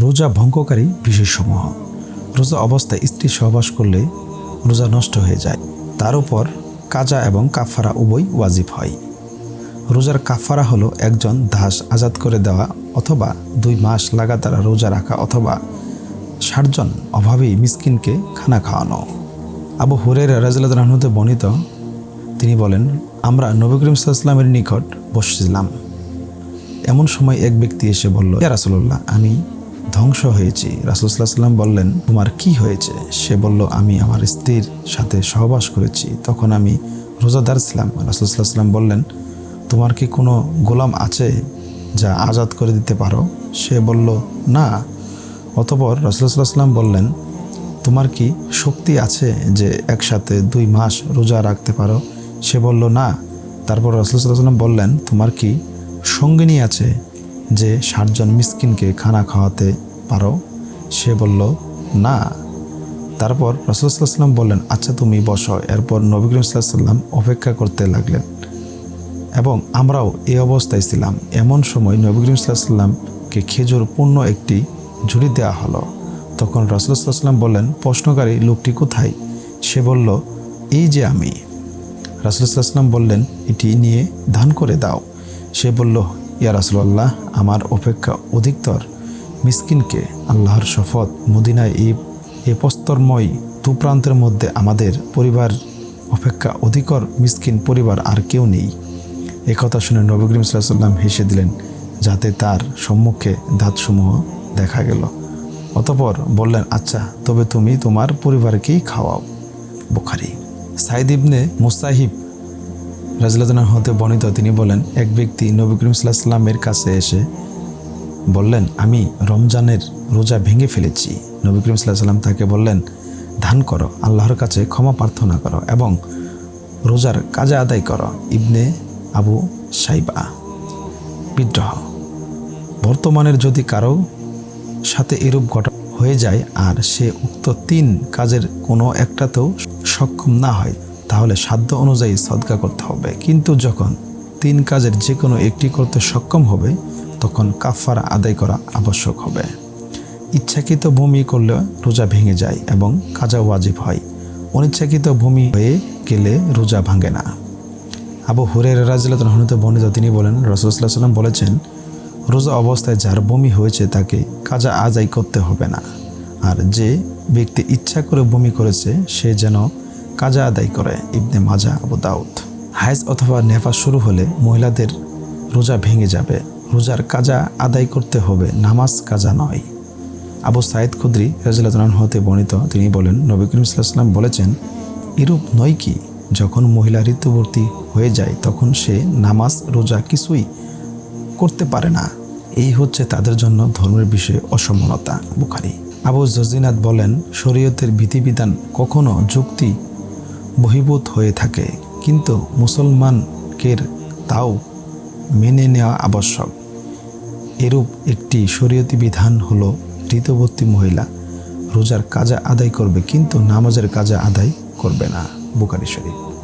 রোজা ভঙ্গকারী বিশেষসমূহ। রোজা অবস্থায় স্ত্রী সহবাস করলে রোজা নষ্ট হয়ে যায়। তার উপর কাজা এবং কাফারা উভয় ওয়াজিব হয়। রোজার কাফারা হলো একজন দাস আজাদ করে দেওয়া অথবা দুই মাস লাগাতার রোজা রাখা অথবা ষাটজন অভাবী মিসকিনকে খানা খাওয়ানো। আবু হুরের রাজিল্লাহ রহমতে বর্ণিত, তিনি বলেন, আমরা নবী করিম সাল্লামের নিকট বসেছিলাম। এমন সময় এক ব্যক্তি এসে বলল, ইয়া রাসুল্লাহ আমি ধ্বংস হয়েছি। রাসুলসাল্লাহ সাল্লাম বললেন, তোমার কি হয়েছে? সে বলল, আমি আমার স্ত্রীর সাথে সহবাস করেছি। তখন আমি রোজাদার ছিলাম। রাসুলসাল্লাহ সাল্লাম বললেন, তোমার কি কোনো গোলাম আছে যা আজাদ করে দিতে পারো? সে বলল, না। অতপর রসুল্লাহ সাল্লাম বললেন, তোমার কি শক্তি আছে যে একসাথে দুই মাস রোজা রাখতে পারো? সে বলল, না। তারপর সাল্লাম বললেন, তোমার কি সঙ্গিনী আছে যে ষাটজন মিসকিনকে খানা খাওয়াতে পারো? সে বলল, না। তারপর রসুল্লাহ সাল্লাম বললেন আচ্ছা তুমি বসো। এরপর নবী করিম সাল্লাম অপেক্ষা করতে লাগলেন এবং আমরাও এই অবস্থায় ছিলাম। এমন সময় নবী করিম সাল্লামকে খেজুর পূর্ণ একটি ঝুড়ি দেওয়া হলো। তখন রসুলাম বললেন প্রশ্নকারী লোকটি কোথায়? সে বলল, এই যে আমি। রাসুলাম বললেন, এটি নিয়ে দান করে দাও। সে বলল, ইয়া রাসুলাল্লাহ, আমার অপেক্ষা অধিকতর। মিসকিনকে আল্লাহর শপথ, মদিনায় এই এ প্রস্তরময় দুপ্রান্তের মধ্যে আমাদের পরিবার অপেক্ষা অধিকর মিসকিন পরিবার আর কেউ নেই। একথা শুনে নবী করিম সাল্লাম হেসে দিলেন, যাতে তার সম্মুখে দাঁতসমূহ দেখা গেল। অতপর বললেন আচ্ছা তবে তুমি তোমার পরিবারকেই খাওয়াও। বুখারি। সাইদ ইবনে মুস্তাহিব রাজলাদনা হতে বর্ণিত তিনি বলেন, এক ব্যক্তি নবী করিম সাল্লাহ সাল্লামের কাছে এসে বললেন, আমি রমজানের রোজা ভেঙে ফেলেছি। নবী করিম সাল্লাম তাকে বললেন, ধান করো, আল্লাহর কাছে ক্ষমা প্রার্থনা করো এবং রোজার কাজে আদায় করো। ইবনে আবু সাইবা বিদ্রোহ। বর্তমানের যদি কারও সাথে এরূপ ঘটনা হয়ে যায় আর সে উক্ত তিন কাজের কোনো একটাতেও সক্ষম না হয়, তাহলে সাধ্য অনুযায়ী সদকা করতে হবে। কিন্তু যখন তিন কাজের যে কোনো একটি করতে সক্ষম হবে তখন কাফারা আদায় করা আবশ্যক হবে। ইচ্ছাকৃত ভূমি করলে রোজা ভেঙে যায় এবং কাজা ওয়াজিব হয়। অনিচ্ছাকৃত ভূমি হয়ে গেলে রোজা ভাঙে না। আবু হুরের রাজিল্লাহ রহমতে বর্ণিত তিনি বলেন রসুল্লাহ সাল্লাম বলেছেন, রোজা অবস্থায় যার বমি হয়েছে তাকে কাজা আদায় করতে হবে না। আর যে ব্যক্তি ইচ্ছা করে বমি করেছে, সে যেন কাজা আদায় করে। ইবনে মাজা, আবু দাউদ। হাইজ অথবা নেফা শুরু হলে মহিলাদের রোজা ভেঙে যাবে। রোজার কাজা আদায় করতে হবে, নামাজ কাজা নয়। আবু সাইদ খুদ্রি রাজিল্লাহ হতে বর্ণিত, তিনি বলেন, নবী করিম সাল্লাম বলেছেন, এরূপ নয় কি, যখন মহিলা ঋতুবর্তী হয়ে যায়, তখন সে নামাজ, রোজা কিছুই করতে পারে না। এই হচ্ছে তাদের জন্য ধর্মের বিষয়ে অসমানতা। বুখারি। আবু জজিনাত বলেন, শরীয়তের বিধিবিধান কখনো যুক্তি বহিভূত হয়ে থাকে, কিন্তু মুসলমানকের তাও মেনে নেওয়া আবশ্যক। এরূপ একটি শরীয়তি বিধান হলো, ঋতবর্তী মহিলা রোজার কাজা আদায় করবে, কিন্তু নামাজের কাজা আদায় করবে না বুকারি শরীফ।